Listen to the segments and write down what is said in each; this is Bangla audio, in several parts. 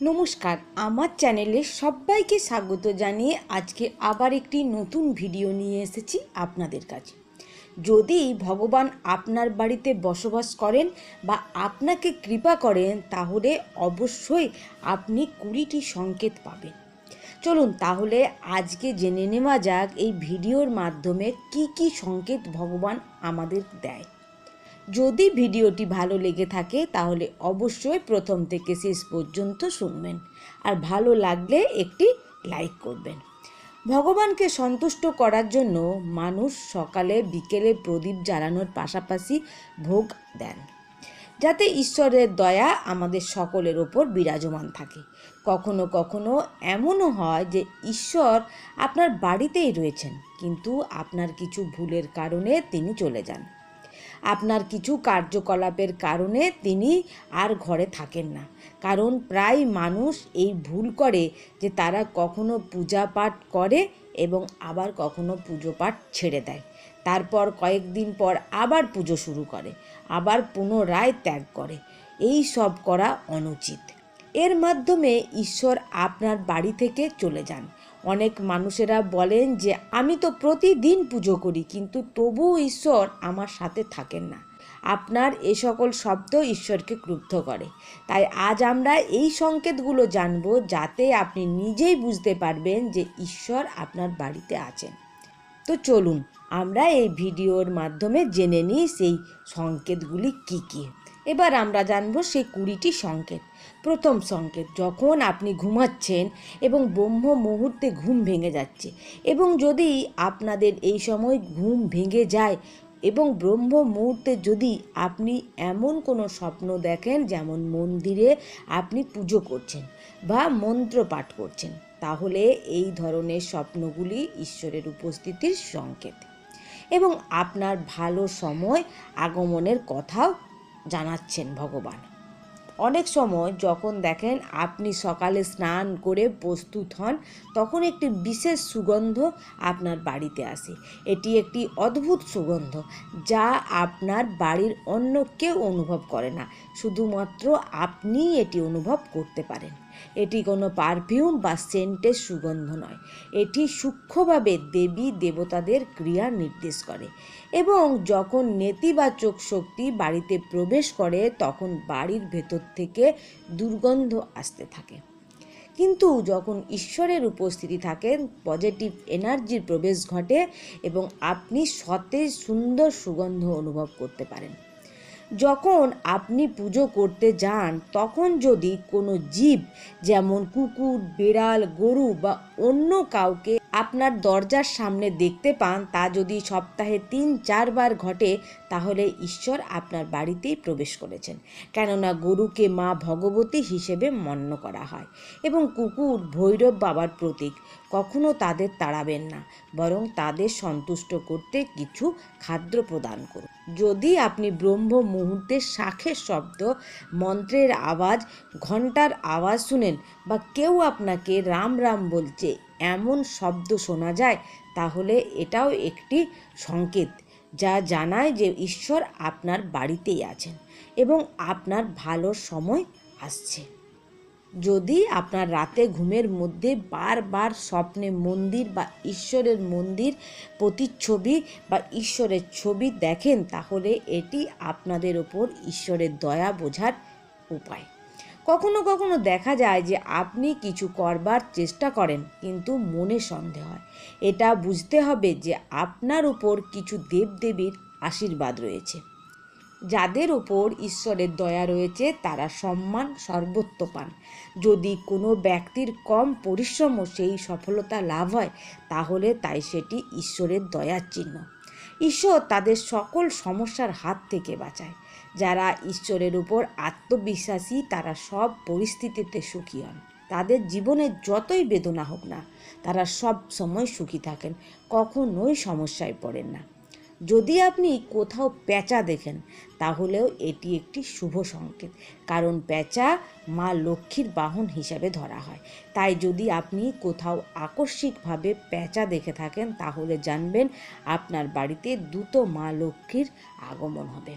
নমস্কার, আমার চ্যানেলে সবাইকে স্বাগত জানিয়ে আজকে আবার একটি নতুন ভিডিও নিয়ে এসেছি আপনাদের কাছে। যদি ভগবান আপনার বাড়িতে বসবাস করেন বা আপনাকে কৃপা করেন, তাহলে অবশ্যই আপনি কুড়িটি সংকেত পাবেন। চলুন তাহলে আজকে জেনে নেওয়া যাক এই ভিডিওর মাধ্যমে কি কি সংকেত ভগবান আমাদের দেয়। যদি ভিডিওটি ভালো লেগে থাকে, তাহলে অবশ্যই প্রথম থেকে শেষ পর্যন্ত শুনবেন। আর ভালো লাগলে একটি লাইক করবেন। ভগবানকে সন্তুষ্ট করার জন্য মানুষ সকালে, বিকেলে প্রদীপ জ্বালানোর পাশাপাশি ভোগ দেন। যাতে ঈশ্বরের দয়া আমাদের সকলের ওপর বিরাজমান থাকে। কখনো কখনো এমনও হয় যে ঈশ্বর আপনার বাড়িতেই রয়েছেন, কিন্তু আপনার কিছু ভুলের কারণে তিনি চলে যান। আপনার কিছু কার্যকলাপের কারণে তিনি আর ঘরে থাকেন না। কারণ প্রায় মানুষ এই ভুল করে যে তারা কখনো পূজা পাঠ করে এবং আবার কখনো পুজো পাঠ ছেড়ে দেয়। তারপর কয়েকদিন পর আবার পুজো শুরু করে, আবার পুনরায় ত্যাগ করে। এই সব করা অনুচিত। এর মাধ্যমে ঈশ্বর আপনার বাড়ি থেকে চলে যান। অনেক মানুষেরা বলেন যে, আমি তো প্রতিদিন পুজো করি, কিন্তু তবুও ঈশ্বর আমার সাথে থাকেন না। আপনার এ সকল শব্দ ঈশ্বরকে ক্রুদ্ধ করে। তাই আজ আমরা এই সংকেতগুলো জানব, যাতে আপনি নিজেই বুঝতে পারবেন যে ঈশ্বর আপনার বাড়িতে আছেন। তো চলুন, আমরা এই ভিডিওর মাধ্যমে জেনে নিই সেই সংকেতগুলি কি কি। এবার আমরা জানব সেই কুড়িটি সংকেত। প্রথম সংকেত, যখন আপনি ঘুমাচ্ছেন এবং ব্রহ্ম মুহূর্তে ঘুম ভেঙে যাচ্ছে এবং যদি আপনাদের এই সময় ঘুম ভেঙে যায় এবং ব্রহ্ম মুহূর্তে যদি আপনি এমন কোনো স্বপ্ন দেখেন যেমন মন্দিরে আপনি পুজো করছেন বা মন্ত্র পাঠ করছেন, তাহলে এই ধরনের স্বপ্নগুলি ঈশ্বরের উপস্থিতির সংকেত। এবং আপনার ভালো সময় আগমনের কথাও জানাচ্ছেন ভগবান। অনেক সময় যখন দেখেন আপনি সকালে স্নান করে প্রস্তুত হন, তখন একটি বিশেষ সুগন্ধ আপনার বাড়িতে আসে। এটি একটি অদ্ভুত সুগন্ধ যা আপনার বাড়ির অন্য কেউ অনুভব করে না। শুধুমাত্র আপনিই এটি অনুভব করতে পারেন। এটি কোনো পারফিউম বা সেন্টের সুগন্ধ নয়। এটি সূক্ষ্মভাবে দেবী দেবতাদের ক্রিয়া নির্দেশ করে এবং যখন নেতিবাচক শক্তি বাড়িতে প্রবেশ করে, তখন বাড়ির ভেতর থেকে দুর্গন্ধ আসতে থাকে। কিন্তু যখন ঈশ্বরের উপস্থিতি থাকেন, পজিটিভ এনার্জির প্রবেশ ঘটে এবং আপনি সতেজ সুন্দর সুগন্ধ অনুভব করতে পারেন। যখন আপনি পুজো করতে যান, তখন যদি কোনো জীব, যেমন কুকুর, বেড়াল, গরু বা অন্য কাউকে আপনার দরজার সামনে দেখতে পান, তা যদি সপ্তাহে তিন, চারবার ঘটে, তাহলে ঈশ্বর আপনার বাড়িতেই প্রবেশ করেছেন। কেননা গরুকে মা ভগবতী হিসেবে মান্য করা হয় এবং কুকুর ভৈরব বাবার প্রতীক, কখনো তাদের তাড়াবেন না, বরং তাদের সন্তুষ্ট করতে কিছু খাদ্য প্রদান করুন। যদি আপনি ব্রহ্ম মুহূর্তের শাখের শব্দ, মন্ত্রের আওয়াজ ঘণ্টার আওয়াজ শুনেন বা কেউ আপনাকে রাম রাম বলছে, এমন শব্দ শোনা যায়, তাহলে এটাও একটি সংকেত যা জানায় যে ঈশ্বর আপনার বাড়িতেই আছেন এবং আপনার ভালো সময় আসছে। যদি আপনার রাতে ঘুমের মধ্যে বারবার স্বপ্নে মন্দির বা ঈশ্বরের মন্দির প্রতিচ্ছবি বা ঈশ্বরের ছবি দেখেন, তাহলে এটি আপনাদের ওপর ঈশ্বরের দয়া বোঝার উপায়। কখনো কখনো দেখা যায় যে আপনি কিছু করবার চেষ্টা করেন, কিন্তু মনে সন্দেহ হয়। এটা বুঝতে হবে যে আপনার উপর কিছু দেবদেবীর আশীর্বাদ রয়েছে। যাদের ওপর ঈশ্বরের দয়া রয়েছে, তারা সম্মান সর্বত্র পান। যদি কোনো ব্যক্তির কম পরিশ্রমও সেই সফলতা লাভ হয়, তাহলে তাই সেটি ঈশ্বরের দয়ার চিহ্ন। ঈশ্বর তাদের সকল সমস্যার হাত থেকে বাঁচায়। যারা ঈশ্বরের উপর আত্মবিশ্বাসী, তারা সব পরিস্থিতিতে সুখী হন। তাদের জীবনে যতই বেদনা হোক না, তারা সব সময় সুখী থাকেন, কখনোই সমস্যায় পড়েন না। যদি আপনি কোথাও প্যাঁচা দেখেন, তাহলেও এটি একটি শুভ সংকেত। কারণ প্যাঁচা মা লক্ষ্মীর বাহন হিসাবে ধরা হয়। তাই যদি আপনি কোথাও আকস্মিকভাবে প্যাঁচা দেখে থাকেন, তাহলে জানবেন আপনার বাড়িতে দ্রুত মা লক্ষ্মীর আগমন হবে।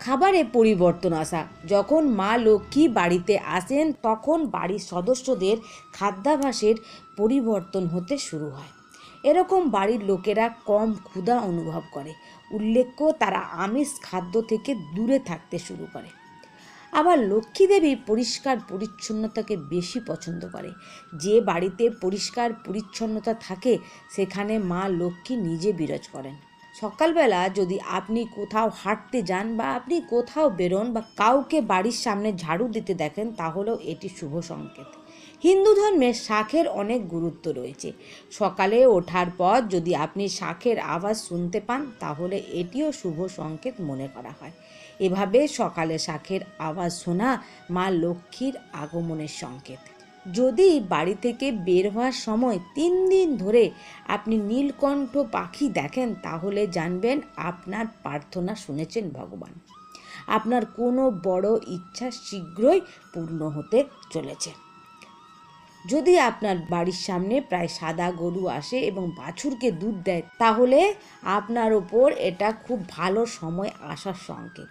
খাবারে পরিবর্তন আসা। যখন মা লক্ষ্মী বাড়িতে আসেন, তখন বাড়ির সদস্যদের খাদ্যাভাসের পরিবর্তন হতে শুরু হয়। এরকম বাড়ির লোকেরা কম ক্ষুধা অনুভব করে। উল্লেখ্য, তারা আমিষ খাদ্য থেকে দূরে থাকতে শুরু করে। আবার লক্ষ্মী দেবী পরিষ্কার পরিচ্ছন্নতাকে বেশি পছন্দ করে। যে বাড়িতে পরিষ্কার পরিচ্ছন্নতা থাকে, সেখানে মা লক্ষ্মী নিজে বিরাজ করেন। সকালবেলা যদি আপনি কোথাও হাঁটতে যান বা আপনি কোথাও বেরোন বা কাউকে বাড়ির সামনে ঝাড়ু দিতে দেখেন, তাহলেও এটি শুভ সংকেত। হিন্দু ধর্মে শাখের অনেক গুরুত্ব রয়েছে। সকালে ওঠার পর যদি আপনি শাখের আওয়াজ শুনতে পান, তাহলে এটিও শুভ সংকেত মনে করা হয়। এভাবে সকালে শাখের আওয়াজ শোনা মা লক্ষ্মীর আগমনের সংকেত। যদি বাড়ি থেকে বের হওয়ার সময় তিন দিন ধরে আপনি নীলকণ্ঠ পাখি দেখেন, তাহলে জানবেন আপনার প্রার্থনা শুনেছেন ভগবান। আপনার কোনো বড় ইচ্ছা শীঘ্রই পূর্ণ হতে চলেছে। যদি আপনার বাড়ির সামনে প্রায় সাদা গরু আসে এবং বাছুরকে দুধ দেয়, তাহলে আপনার ওপর এটা খুব ভালো সময় আসার সংকেত।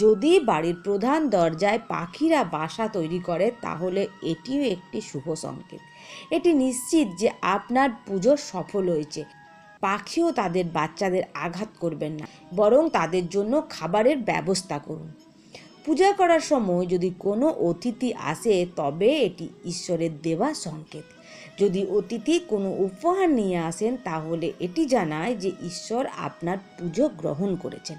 যদি বাড়ির প্রধান দরজায় পাখিরা বাসা তৈরি করে, তাহলে এটিও একটি শুভ সংকেত। এটি নিশ্চিত যে আপনার পুজো সফল হয়েছে। পাখিও তাদের বাচ্চাদের আঘাত করবেন না, বরং তাদের জন্য খাবারের ব্যবস্থা করুন। পূজা করার সময় যদি কোনো অতিথি আসে, তবে এটি ঈশ্বরের দেওয়া সংকেত। যদি অতিথি কোনো উপহার নিয়ে আসেন, তাহলে এটি জানায় যে ঈশ্বর আপনার পুজো গ্রহণ করেছেন।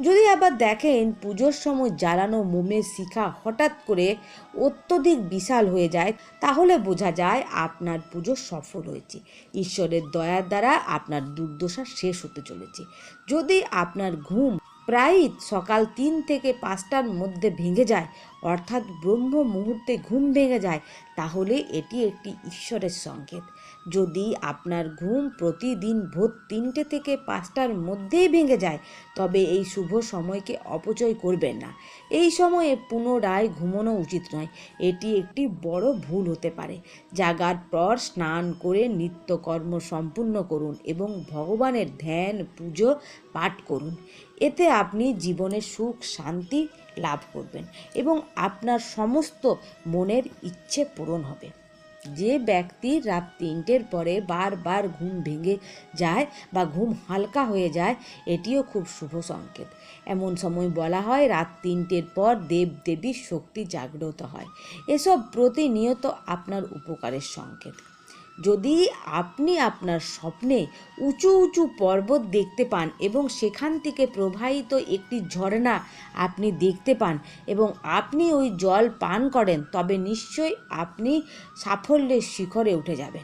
যদি আবার দেখেন পুজোর সময় জ্বালানো মোমের শিখা হঠাৎ করে অত্যধিক বিশাল হয়ে যায়, তাহলে বোঝা যায় আপনার পুজো সফল হয়েছে। ঈশ্বরের দয়ার দ্বারা আপনার দুর্দশা শেষ হতে চলেছে। যদি আপনার ঘুম প্রায়ই সকাল তিন থেকে পাঁচটার মধ্যে ভেঙে যায়, অর্থাৎ ব্রহ্ম মুহূর্তে ঘুম ভেঙে যায়। তাহলে এটি একটি ঈশ্বরের সংকেত। যদি আপনার ঘুম প্রতিদিন ভোর তিনটে থেকে পাঁচটার মধ্যেই ভেঙে যায়, তবে এই শুভ সময়কে অপচয় করবেন না। এই সময়ে পুনরায় ঘুমানো উচিত নয়। এটি একটি বড় ভুল হতে পারে। জাগার পর স্নান করে নিত্যকর্ম সম্পূর্ণ করুন এবং ভগবানের ধ্যান, পুজো, পাঠ করুন। এতে আপনি জীবনে সুখ, শান্তি লাভ করবেন এবং আপনার সমস্ত মনের ইচ্ছে পূরণ হবে। যে ব্যক্তি রাত তিনটের পরে বারবার ঘুম ভেঙে যায় বা ঘুম হালকা হয়ে যায়, এটিও খুব শুভ সংকেত। এমন সময় বলা হয়, রাত তিনটের পর দেব দেবীর শক্তি জাগ্রত হয়। এসব প্রতিনিয়ত আপনার উপকারের সংকেত। যদি আপনি আপনার স্বপ্নে উঁচু উঁচু পর্বত দেখতে পান এবং সেখান থেকে প্রবাহিত একটি ঝর্ণা আপনি দেখতে পান এবং আপনি ওই জল পান করেন, তবে নিশ্চয়ই আপনি সাফল্যের শিখরে উঠে যাবেন।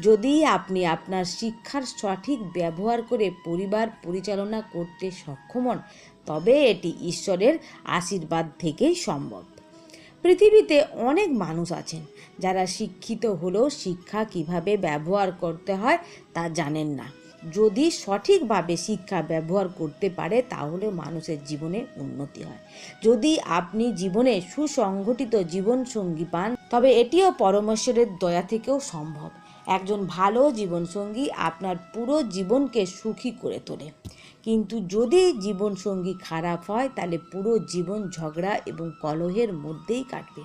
যদি আপনি আপনার শিক্ষার সঠিক ব্যবহার করে পরিবার পরিচালনা করতে সক্ষম হন, তবে এটি ঈশ্বরের আশীর্বাদ থেকেই সম্ভব। পৃথিবীতে অনেক মানুষ আছেন, যারা শিক্ষিত হলেও শিক্ষা কীভাবে ব্যবহার করতে হয় তা জানেন না। যদি সঠিকভাবে শিক্ষা ব্যবহার করতে পারে, তাহলে মানুষের জীবনে উন্নতি হয়। যদি আপনি জীবনে সুসংগঠিত জীবনসঙ্গী পান, তবে এটিও পরমেশ্বরের দয়া থেকেও সম্ভব। একজন ভালো জীবনসঙ্গী আপনার পুরো জীবনকে সুখী করে তোলে। কিন্তু যদি জীবনসঙ্গী খারাপ হয়, তাহলে পুরো জীবন ঝগড়া এবং কলহের মধ্যেই কাটবে।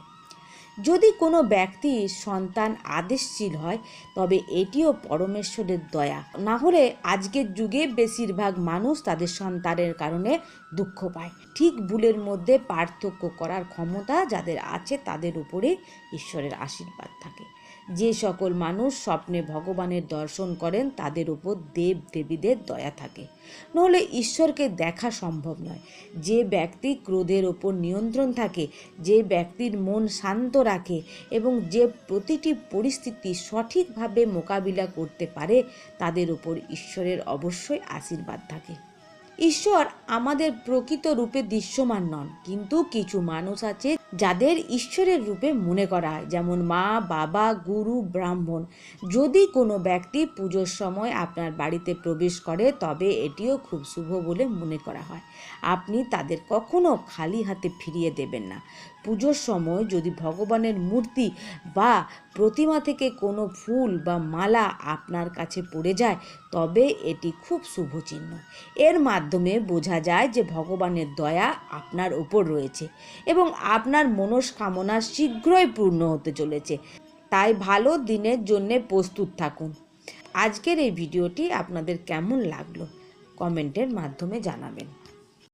যদি কোনো ব্যক্তি সন্তান আদেশশীল হয়, তবে এটিও পরমেশ্বরের দয়া। না হলে আজকের যুগে বেশিরভাগ মানুষ তাদের সন্তানের কারণে দুঃখ পায়। ঠিক ভুলের মধ্যে পার্থক্য করার ক্ষমতা যাদের আছে, তাদের উপরে ঈশ্বরের আশীর্বাদ থাকে। যে সকল মানুষ স্বপ্নে ভগবানের দর্শন করেন, তাদের উপর দেব দেবীদের দয়া থাকে। নহলে ঈশ্বরকে দেখা সম্ভব নয়। যে ব্যক্তি ক্রোধের ওপর নিয়ন্ত্রণ থাকে, যে ব্যক্তির মন শান্ত রাখে এবং যে প্রতিটি পরিস্থিতি সঠিকভাবে মোকাবিলা করতে পারে, তাদের উপর ঈশ্বরের অবশ্যই আশীর্বাদ থাকে। ঈশ্বর আমাদের প্রকৃত রূপে দৃশ্যমান নন, কিন্তু কিছু মানুষ আছে যাদের ঈশ্বরের রূপে মনে করা হয়, যেমন মা, বাবা, গুরু, ব্রাহ্মণ। যদি কোনো ব্যক্তি পুজোর সময় আপনার বাড়িতে প্রবেশ করে, তবে এটিও খুব শুভ বলে মনে করা হয়। আপনি তাদের কখনো খালি হাতে ফিরিয়ে দেবেন না। পুজোর সময় যদি ভগবানের মূর্তি বা প্রতিমা থেকে কোনো ফুল বা মালা আপনার কাছে পড়ে যায়, তবে এটি খুব শুভ চিহ্ন। এর মাধ্যমে বোঝা যায় যে ভগবানের দয়া আপনার ওপর রয়েছে এবং আপনার মনস্কামনা শীঘ্রই পূর্ণ হতে চলেছে। তাই ভালো দিনের জন্য প্রস্তুত থাকুন। আজকের এই ভিডিওটি আপনাদের কেমন লাগল? কমেন্টের মাধ্যমে জানাবেন।